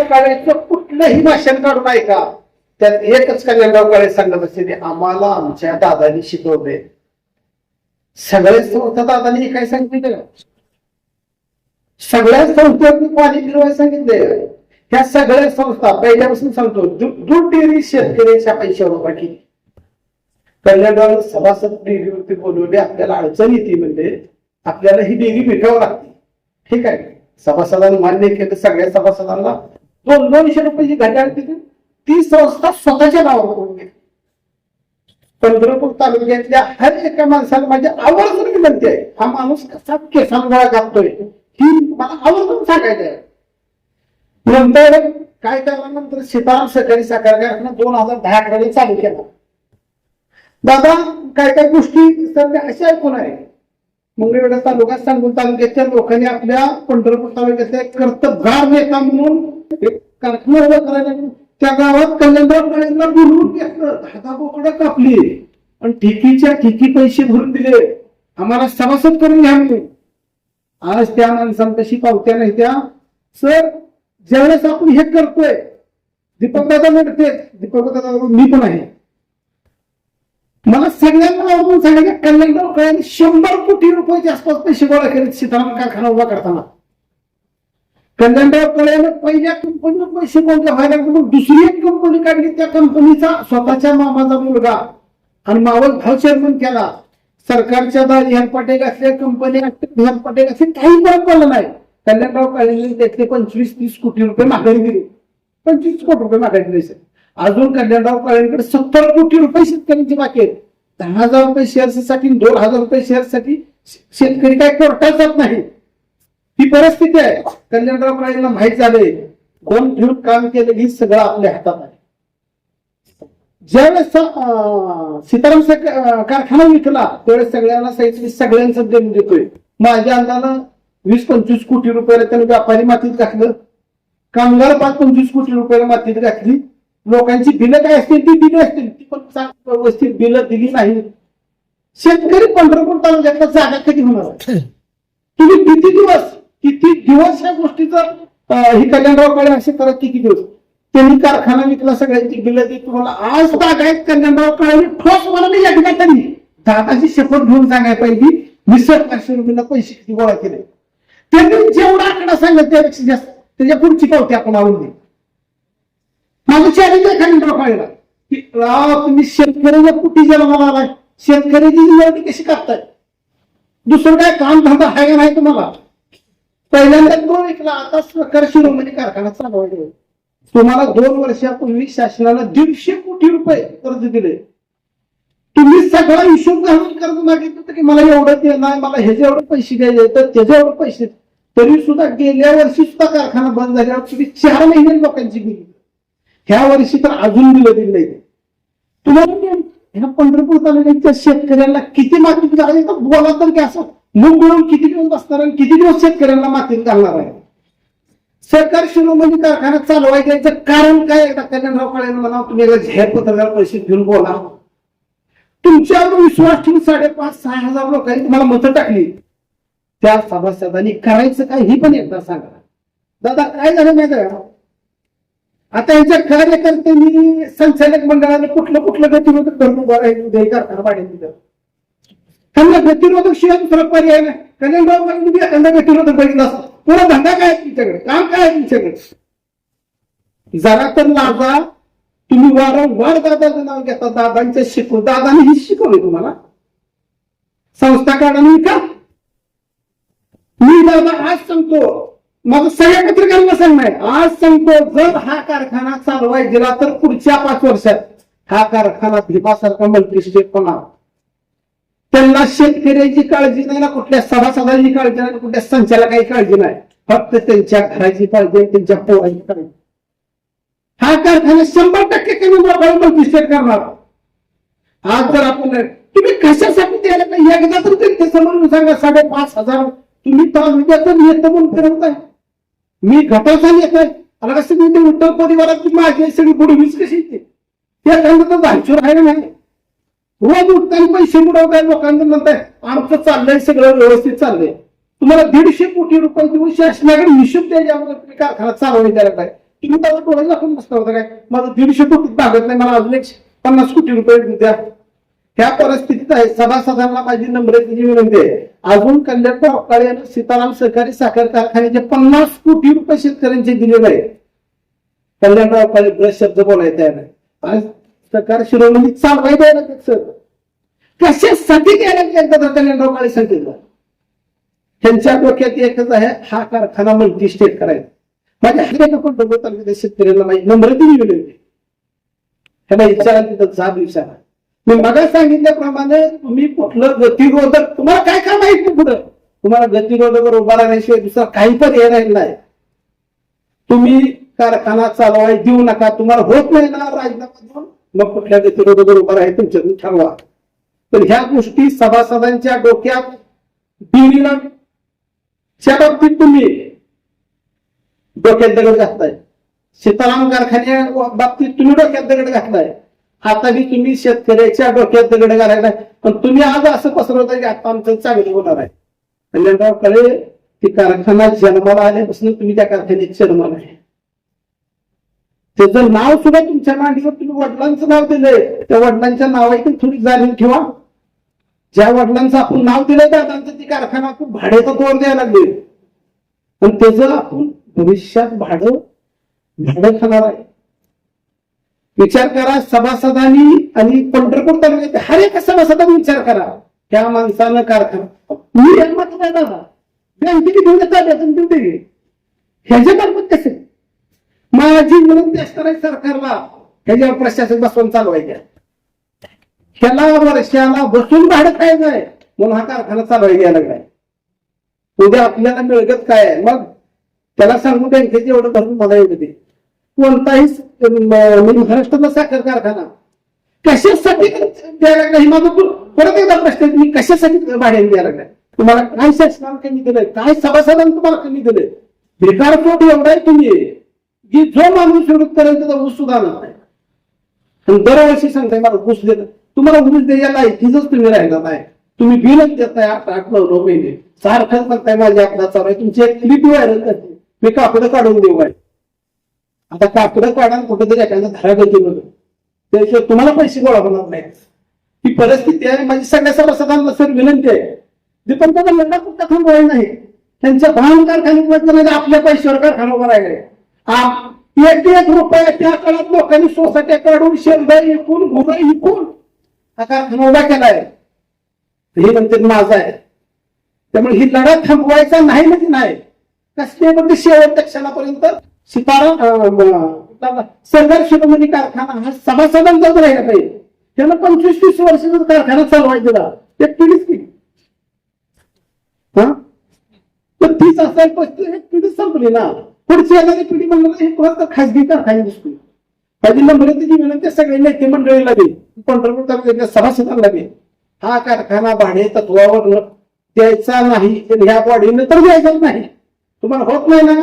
काळेचं कुठलंही भाषण काढून ऐका त्यात एकच कल्याणराव काळे सांगत असते ते आम्हाला आमच्या दादानी शिकवले सगळे संस्था दादानी हे काय सांगितलं? सगळ्या संस्थांनी पाणी फिरवायला सांगितले ह्या सगळ्या संस्था पहिल्यापासून सांगतो दूध डेअरी शेतकऱ्याच्या पैशावर बाकी कल्याणगाव सभासद डेअरीवरती बोलवले आपल्याला अडचण येते म्हणजे आपल्याला ही डेअरी भेटावं लागते. ठीक आहे. सभासदांनी मान्य केलं सगळ्या सभासदांना दोन दोनशे रुपयाची घड्याळ दिली ती संस्था स्वतःच्या नावावर करून घेतली पंढरपूर तालुक्यातल्या हर एका माणसाला माझी आवर्जून विनंती आहे हा माणूस कसा केसांगोळा घालतोय ही मला आवर्जून सांगायचं आहे. नंतर काय केल्यानंतर सीताराम सहकारी साखर कारखाना दोन हजार दहा अकराला चालू केला. दादा काय काय गोष्टी सध्या अशा ऐकून आहे? मंगळवेढा तालुका सांगून तालुक्याच्या लोकांनी आपल्या पंढरपूर तालुक्यातल्या एक कर्तबगार नेता म्हणून एक कारखाना उभा करायला त्या गावात कल्याणराव कळेला बोलवून घेतलं दहा कापली. आणि ठिकीच्या ठिकी पैसे भरून दिले. आम्हाला सभासद करून घ्या म्हणून. आज त्या माणसांपाशी पावत्या नाही त्या. सर ज्यावेळेस आपण हे करतोय दीपक दादा म्हणते दीपक दादा मी पण आहे. मला सगळ्यांना आवडून सांगितलं कल्याण गावकऱ्यांनी शंभर कोटी रुपयाच्या आसपास पैसे गोळा केले सीताराम कारखाना उभा करताना. कल्याणराव कळ्यानं पहिल्या कंपनीवर पैसे कोणत्या व्हायला म्हणून दुसरी एक कंपनी काढली त्या कंपनीचा स्वतःच्या मामाचा मुलगा आणि मावळ भाव चेअरमन केला. सरकारच्या दारी हरपाटे घातल्या कंपनी हरपाटे घातले काही फरक पडला नाही. कल्याणराव काळेंनी त्यातले पंचवीस तीस कोटी रुपये माघारी दिले. पंचवीस कोटी रुपये माघारी दिले. सर अजून कल्याणराव काळेंकडे सत्तर कोटी रुपये शेतकऱ्यांची बाकी आहेत. दहा हजार रुपये शेअर्ससाठी दोन हजार रुपये शेअर्ससाठी शेतकरी काय कोर्टात जात नाही. ही परिस्थिती आहे. कल्याणराव काळेंना माहीत झाले दोन ठेवून काम केलं ही सगळं आपल्या हातात आहे. ज्यावेळेस अं, सीताराम कारखाना विकला त्यावेळेस सगळ्यांना सांगितलं मी सगळ्यांचं देऊन देतोय. माझ्या अंदाजानं वीस पंचवीस कोटी रुपयाला त्याने व्यापारी मातीत घातलं. कामगार पाच पंचवीस कोटी रुपयाला मातीत घातली. लोकांची बिलं काय असतील ती दिली असतील. ती पण व्यवस्थित बिलं दिली नाही. शेतकरी पंढरपूर तालुक्यातला जागा कधी होणार तुम्ही किती दिवस किती दिवस ह्या गोष्टीचं ही कल्याणराव काळे असे करत किती दिवस? त्यांनी कारखाना विकला सगळ्यांची बिलं ती तुम्हाला आज बाग आहेत कल्याणराव काळे ठोस मला मी एकदा तरी दादाची शपथ घेऊन सांगायला पाहिजे मी सरकारशे रुपयाला पैसे किती गोळा केले. त्यांनी जेवढा आकडा सांगत त्यापेक्षा जास्त. त्याच्या पुढची पावती आपण आणून दे माझं चॅलेंज की राव तुम्ही शेतकऱ्याला कुठे जन्माला आलाय शेतकऱ्याची निवडणी कशी करताय दुसरं काय काम धंदा आहे का नाही तुम्हाला? पहिल्यांदा तो ऐकला आता सरकार शिरोमणी म्हणजे कारखाना चालवायला तुम्हाला दोन वर्षापूर्वी शासनाला दीडशे कोटी रुपये कर्ज दिले. तुम्ही सगळा हिशोब घालून कर्ज मागितलं होतं की मला एवढं देणार मला ह्याचे एवढे पैसे द्यायचे तर त्याचे एवढे पैसे तरी सुद्धा गेल्या वर्षी सुद्धा कारखाना बंद झाल्यावर तुम्ही चार महिने लोकांची गेली ह्या वर्षी तर अजून दिलं दिलं नाही. तुम्हाला ह्या पंढरपूर तालुक्याच्या शेतकऱ्यांना किती मातीत घालायचं तर बोला तर की असं मुग मिळून किती दिवस बसणार आणि किती दिवस शेतकऱ्यांना मातीत घालणार आहे? सरकार शिरोमणी म्हणजे कारखाना चालवायचं याचं कारण काय? एकदा कल्याणराव काळे म्हणा तुम्ही एकदा जाहीर पत्रकार पैसे घेऊन बोला. तुमच्यावर विश्वास ठेवून साडेपाच सहा हजार लोकांनी तुम्हाला मतं टाकली. त्या सभासदांनी करायचं काय ही पण एकदा सांगा. दादा काय झालं माहिती आहे आता यांच्या कार्यकर्त्यांनी संचालक मंडळाने कुठलं कुठलं गतिरोधक धरून उभा राहिलं उद्या हे कारखाना पाडेल त्यांना गतिरोधक शिवाय दुसरा पर्याय नाही. कल्याणराव गांधी गतिरोधक बघितला असतो. पुरा धंदा काय तुमच्याकडे? काम काय आहे तुमच्याकडे? जरा तर लाजा. तुम्ही वारंवार दादाचं नाव घेता. दादांच्या शिकवून दादाने ही शिकवली तुम्हाला. संस्था काढाने का? मी दादा आज सांगतो. मग सगळ्या पत्रकारांना सांगणार आज सांगतो जर हा कारखाना चालवाय गेला तर पुढच्या पाच वर्षात हा कारखाना भीमासारखा मंत्री होणार. त्यांना शेतकऱ्याची काळजी नाही ना कुठल्या सभासदांची काळजी नाही कुठल्या संचालकाची काळजी नाही. फक्त त्यांच्या घराची काळजी त्यांच्या पोराची काळजी. हा कारखाना शंभर टक्के कमी मंत्री करणार. आज जर आपण तुम्ही कशासाठी द्यायला एकदा तर त्यांच्यासमोर सांगा साडेपाच हजार तुम्ही तालुक्याचं नेतं म्हणून फिरवताय मी घटाचा नेत आहे कसं मी ते उत्तर परिवारात माझी सगळी बुडवीच कशी येते त्या त्यांना तर धानशूर आहे ना नाही. रोज उठताना पैसे बुडवताय लोकांना म्हणताय आमचं चाललंय सगळं व्यवस्थित चाललंय. तुम्हाला दीडशे कोटी रुपये देऊन शासनाकडे हिशोब द्यायच्या अगोदर तुम्ही कारखाना चालवणी द्यायला काय तुम्ही त्याला डोळे दाखवून बसता होता काय? माझं दीडशे कोटी भागत नाही मला अजून एक पन्नास कोटी रुपये द्या. ह्या परिस्थितीत आहे. सभासदांना माझी नम्रतेची विनंती आहे. अजून कल्याण काळे सीताराम सहकारी साखर कारखान्याचे पन्नास कोटी रुपये शेतकऱ्यांचे दिलेले आहे कल्याण काळे ब्रश शब्द बोलायचा आहे आज सरकार शिरोमणी चालवायचं द्यायला लागतात सर. कशासाठी द्यायला एकदा कल्याण कल्याणराव सांगितलं त्यांच्या डोक्यात एकच आहे हा कारखाना मल्टी स्टेट करायचा. माझ्या हरियाणा पण डोकं तालुक्यात शेतकऱ्यांना माझी नम्रतेची विनंती ह्याला विचारा तिथं जाब विचारा मी मगा सांगितल्याप्रमाणे तुम्ही कुठलं गतिरोधक तुम्हाला काय काय माहीत नाही पुढं? तुम्हाला गतिरोधक उभा राहण्याशिवाय दुसरा काही पण राहिला नाही. तुम्ही कारखाना चालवाय देऊ नका तुम्हाला होत नाही ना राजीनामा मग कुठल्या गतिरोधक उभा राहायचं तुमच्यातून ठरवा. तर ह्या गोष्टी सभासदांच्या डोक्यात दिनीला च्या बाबतीत तुम्ही डोक्यात दगड घातलाय. सीताराम कारखान्या बाबतीत तुम्ही डोक्यात दगड घातलाय. आता बी तुम्ही शेतकऱ्याच्या डोक्यात दगड घालायला पण तुम्ही आज असं पसरवता की आता आमचं चांगलं होणार आहे. कल्याणराव कळे ती कारखाना जन्माला आल्यापासून तुम्ही त्या कारखान्यात जन्माला आहे. त्याचं नाव सुद्धा तुमच्या मांडीवर तुम्ही वडिलांचं नाव दिलंय. त्या वडिलांच्या नावाची थोडी जाणीव ठेवा. ज्या वडिलांचं आपण नाव दिलंय दादांचं ती कारखाना आपण भाड्याचा तोर द्यायला लागले. पण त्याचं आपण भविष्यात भाडं भाडं खाणार आहे. विचार करा सभासदांनी आणि पंढरपूर तालुक्यात हर एका सभासदांनी विचार करा. त्या माणसानं कारखाना मी जन्मात नाही दादा बँकेने घेऊन ताब्यातून देऊ दे ह्याच्या मार्फत कसे? माझी विनंती असणार सरकारला ह्याच्यावर प्रशासन बसवून चालवायच्या ह्याला वर्षाला बसून भाडं काय आहे. म्हणून हा कारखाना चालवायला घ्यायला लागलाय उद्या आपल्याला मिळगत काय मग त्याला सांगू बँकेचे एवढं भरून मला येऊ दे. कोणताही म्हणजे महाराष्ट्रातला साखर कारखाना कशासाठी द्यायला लागला? हे माझं परत एकदा प्रश्न आहे, तुम्ही कशासाठी भाड्याने द्यायला लागलाय तुम्हाला काय शासनाला कमी दिलंय? काय सभासदांना तुम्हाला कमी दिलंय? भिकार पोट एवढा आहे तुम्ही. की जो माणूस शेवट करेल त्याचा ऊस सुद्धा नाही. आणि दरवर्षी सांगताय मला ऊस देत तुम्हाला ऊस द्यायला लायकीच तुम्ही राहिला नाही. तुम्ही बिलच देताय आठ आठ नऊ नऊ महिने. सारखं सांगताय माझ्या आपला चालू आहे. तुमची एक क्लिप व्हायरल करते मी कापडं काढून देऊ काय आता कापडं काढा कुठेतरी एखादा धरा गती त्याशिवाय तुम्हाला पैसे गोळा होणार नाहीत. ही परिस्थिती आहे माझी सगळ्या सभासदांना सर विनंती आहे. पण त्याचा लढा कुठं थांबवायला नाही. त्यांच्या भान कारखान्यात आपल्या पैशावर कारखाना उभा राहिले एक एक रुपया त्या काळात लोकांनी सोसायट्या काढून शेरदार इकून घुरं इकून हा कारखाना उभा केलाय हे म्हणते माझा आहे. त्यामुळे ही लढा थांबवायचा नाही म्हणजे नाही. कसले म्हणजे शेवटच्या क्षणापर्यंत सीताराम सरदार शिरोमणी कारखाना हा सभासदांचाच राहिला पाहिजे. त्यानं पंचवीस वीस वर्ष जर कारखाना चालवायचा ते पिढीच की हा? तर तीच असायला पस्तीस एक पिढी संपली ना. पुढची येणारी पिढी म्हणणार हे परत खासगी कारखाने दिसतो माझी नम्रतेची विनंती सगळे नेते मंडळीला दे पंढरपूर तालुक्यातल्या सभासदांना दे हा कारखाना भाडे तत्वावर द्यायचा नाही ह्या बॉडीनं तर द्यायचा नाही. तुम्हाला होत नाही ना?